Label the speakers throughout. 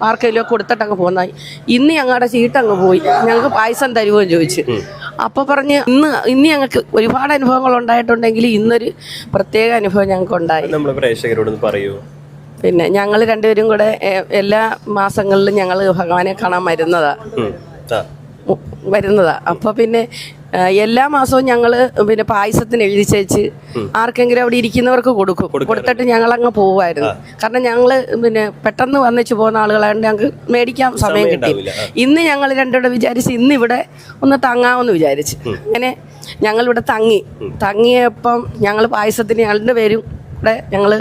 Speaker 1: ആർക്കെങ്കിലും കൊടുത്തിട്ട് അങ്ങ് പോന്നായി ഇന്ന് ഞങ്ങളുടെ ചീട്ട് അങ്ങ് പോയി. ഞങ്ങൾക്ക് പായസം തരുമോ ചോദിച്ചു. അപ്പൊ പറഞ്ഞ് ഇന്ന് ഇന്ന് ഞങ്ങൾക്ക് ഒരുപാട് അനുഭവങ്ങൾ ഉണ്ടായിട്ടുണ്ടെങ്കിൽ ഇന്നൊരു പ്രത്യേക അനുഭവം ഞങ്ങൾക്ക് ഉണ്ടായി
Speaker 2: നമ്മൾ പ്രേക്ഷകരോടൊന്ന് പറയൂ.
Speaker 1: പിന്നെ ഞങ്ങൾ രണ്ടുപേരും കൂടെ എ- എല്ലാ മാസങ്ങളിലും ഞങ്ങൾ ഭഗവാനെ കാണാൻ വരുന്നതാ. വരുന്നതാ. അപ്പൊ പിന്നെ എല്ലാ മാസവും ഞങ്ങൾ പിന്നെ പായസത്തിന് എഴുതി ചേച്ച് ആർക്കെങ്കിലും അവിടെ ഇരിക്കുന്നവർക്ക് കൊടുക്കും. കൊടുത്തിട്ട് ഞങ്ങൾ അങ്ങ് പോവായിരുന്നു കാരണം ഞങ്ങൾ പിന്നെ പെട്ടെന്ന് വന്നിച്ച് പോകുന്ന ആളുകളായതുകൊണ്ട് ഞങ്ങൾക്ക് മേടിക്കാൻ സമയം കിട്ടി. ഇന്ന് ഞങ്ങൾ രണ്ടുകൂടെ വിചാരിച്ച് ഇന്ന് ഇവിടെ ഒന്ന് തങ്ങാമെന്ന് വിചാരിച്ച്. അങ്ങനെ ഞങ്ങളിവിടെ തങ്ങി. തങ്ങിയപ്പം ഞങ്ങൾ പായസത്തിന് രണ്ട് പേരും ഇവിടെ ഞങ്ങൾ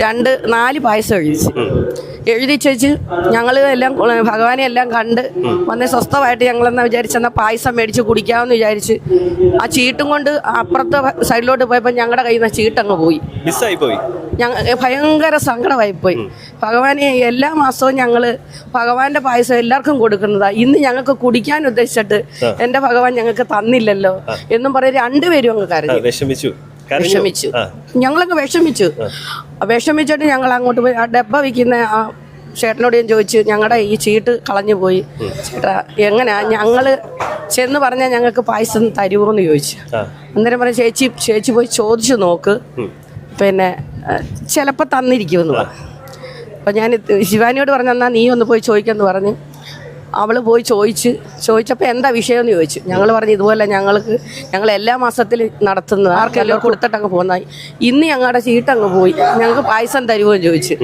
Speaker 1: രണ്ട് നാല് പായസം എഴുതിച്ച്. എഴുതി വെച്ച് ഞങ്ങൾ എല്ലാം ഭഗവാനെ എല്ലാം കണ്ട് വന്ന് സ്വസ്ഥമായിട്ട് ഞങ്ങളെന്നാ വിചാരിച്ചെന്നാ പായസം മേടിച്ച് കുടിക്കാമെന്ന് വിചാരിച്ച് ആ ചീട്ടും കൊണ്ട് അപ്പുറത്തെ സൈഡിലോട്ട് പോയപ്പോൾ ഞങ്ങളുടെ കയ്യിൽ നിന്ന് ചീട്ടങ്ങ് പോയി.
Speaker 2: മിസ്സായി പോയി?
Speaker 1: ഞങ്ങൾ ഭയങ്കര സങ്കടമായി പോയി. ഭഗവാനെ എല്ലാ മാസവും ഞങ്ങൾ ഭഗവാന്റെ പായസം എല്ലാവർക്കും കൊടുക്കുന്നതാ. ഇന്ന് ഞങ്ങൾക്ക് കുടിക്കാൻ ഉദ്ദേശിച്ചിട്ട് എന്റെ ഭഗവാൻ ഞങ്ങൾക്ക് തന്നില്ലല്ലോ എന്നും പറയും രണ്ടുപേരും അങ്ങ് കരഞ്ഞു.
Speaker 2: വിഷമിച്ചു. കരഞ്ഞു?
Speaker 1: വിഷമിച്ചു. ഞങ്ങളങ്ങ് വിഷമിച്ചു. വിഷമിച്ചിട്ട് ഞങ്ങൾ അങ്ങോട്ട് പോയി. ആ ഡബ്ബ വിൽക്കുന്ന ആ ചേട്ടനോട് ഞാൻ ചോദിച്ചു ഞങ്ങളുടെ ഈ ചീട്ട് കളഞ്ഞു പോയി. ചേട്ടാ എങ്ങനെയാ ഞങ്ങൾ ചെന്ന് പറഞ്ഞാൽ ഞങ്ങൾക്ക് പായസം തരുമോ എന്ന് ചോദിച്ചു അന്നേരം പറഞ്ഞ ചേച്ചി ചേച്ചി പോയി ചോദിച്ചു നോക്ക്. പിന്നെ ചിലപ്പോൾ തന്നിരിക്കുമെന്ന് പറഞ്ഞു. അപ്പം ഞാൻ ശിവാനിയോട് പറഞ്ഞു എന്നാൽ നീ ഒന്ന് പോയി ചോദിക്കാമെന്ന് പറഞ്ഞ്. അവൾ പോയി ചോദിച്ച് ചോദിച്ചപ്പോൾ എന്താ വിഷയമെന്ന് ചോദിച്ചു. ഞങ്ങൾ പറഞ്ഞു ഇതുപോലെ ഞങ്ങൾക്ക് ഞങ്ങൾ എല്ലാ മാസത്തിലും നടത്തുന്നത് ആർക്കെല്ലാം കൊടുത്തിട്ട് അങ്ങ് പോന്നായി ഇന്ന് ഞങ്ങളുടെ ചീട്ട് അങ്ങ് പോയി. ഞങ്ങൾക്ക് പായസം തരുമോ എന്ന് ചോദിച്ചു.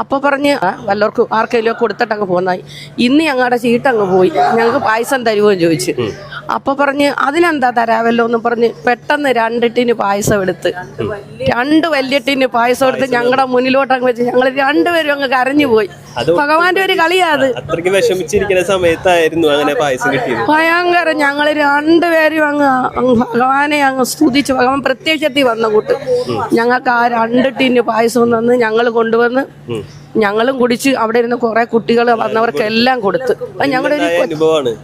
Speaker 1: അപ്പോൾ പറഞ്ഞ് വല്ലവർക്ക് ആർക്കെങ്കിലും കൊടുത്തിട്ട് അങ്ങ് പോന്നായി ഇന്ന് ഞങ്ങളുടെ ചീട്ട് അങ്ങ് പോയി. ഞങ്ങൾക്ക് പായസം തരുമോ എന്ന് ചോദിച്ചു. അപ്പോൾ പറഞ്ഞ് അതിനെന്താ തരാവല്ലോ എന്ന് പറഞ്ഞ് പെട്ടെന്ന് രണ്ട് ടിന് പായസം എടുത്ത്. രണ്ട് വലിയ ടിന് പായസം എടുത്ത് ഞങ്ങളുടെ മുന്നിലോട്ട് അങ്ങ് വെച്ച് ഞങ്ങൾ രണ്ടുപേരും അങ്ങ് കരഞ്ഞു പോയി.
Speaker 2: അത്
Speaker 1: ഭഗവാന്റെ ഒരു കളിയാ അത്
Speaker 2: അത്രയ്ക്ക് വിഷമിച്ചിരിക്കുന്ന സമയത്തായിരുന്നു അങ്ങനെ പായസം കിട്ടിയത്.
Speaker 1: ഭയങ്കര ഞങ്ങൾ രണ്ടുപേരും അങ്ങ് ഭഗവാനെ അങ്ങ് സ്തുതിച്ച് ഭഗവാൻ പ്രത്യക്ഷത്തിൽ വന്ന കൂട്ട്. ഞങ്ങൾക്ക് ആ രണ്ട് ടീന് പായസം തന്ന് ഞങ്ങൾ കൊണ്ടുവന്ന് ഞങ്ങളും കുടിച്ച് അവിടെ ഇരുന്ന് കുറെ കുട്ടികൾ വന്നവർക്കെല്ലാം കൊടുത്ത്. അത് ഞങ്ങളുടെ ഒരു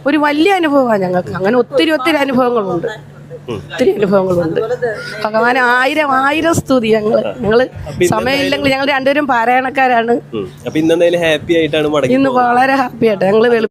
Speaker 1: ഒരു വലിയ അനുഭവമാണ് ഞങ്ങൾക്ക്. അങ്ങനെ ഒത്തിരി ഒത്തിരി അനുഭവങ്ങളുണ്ട്. ഒത്തിരി അനുഭവങ്ങളുണ്ട്. ഭഗവാൻ ആയിരം ആയിരം സ്തുതി ഞങ്ങൾ. ഞങ്ങൾ സമയമില്ലെങ്കിൽ ഞങ്ങൾ രണ്ടുപേരും പാരായണക്കാരാണ്. ഇന്ന് വളരെ ഹാപ്പി ആയിട്ട് ഞങ്ങൾ